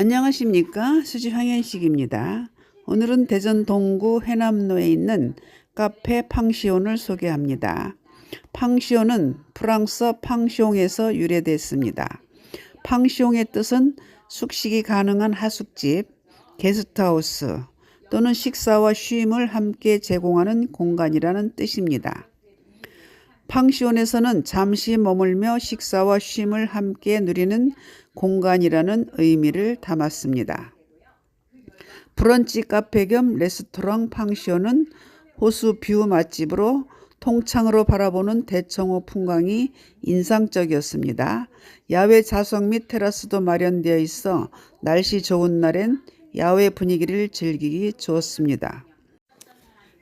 안녕하십니까 수지 황현식입니다. 오늘은 대전 동구 해남로에 있는 카페 팡시온을 소개합니다. 팡시온은 프랑스어 팡시옹에서 유래됐습니다. 팡시옹의 뜻은 숙식이 가능한 하숙집, 게스트하우스 또는 식사와 쉼을 함께 제공하는 공간이라는 뜻입니다. 팡시온에서는 잠시 머물며 식사와 쉼을 함께 누리는 공간이라는 의미를 담았습니다. 브런치 카페 겸 레스토랑 팡시온은 호수 뷰 맛집으로 통창으로 바라보는 대청호 풍광이 인상적이었습니다. 야외 좌석 및 테라스도 마련되어 있어 날씨 좋은 날엔 야외 분위기를 즐기기 좋습니다.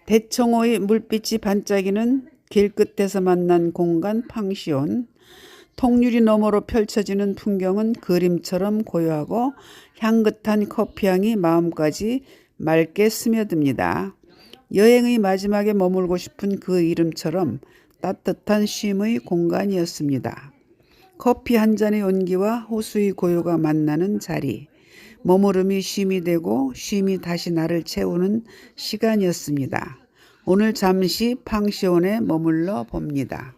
대청호의 물빛이 반짝이는 길 끝에서 만난 공간 팡시온. 통유리 너머로 펼쳐지는 풍경은 그림처럼 고요하고 향긋한 커피향이 마음까지 맑게 스며듭니다. 여행의 마지막에 머물고 싶은 그 이름처럼 따뜻한 쉼의 공간이었습니다. 커피 한 잔의 온기와 호수의 고요가 만나는 자리. 머무름이 쉼이 되고 쉼이 다시 나를 채우는 시간이었습니다. 오늘 잠시 팡시온에 머물러 봅니다.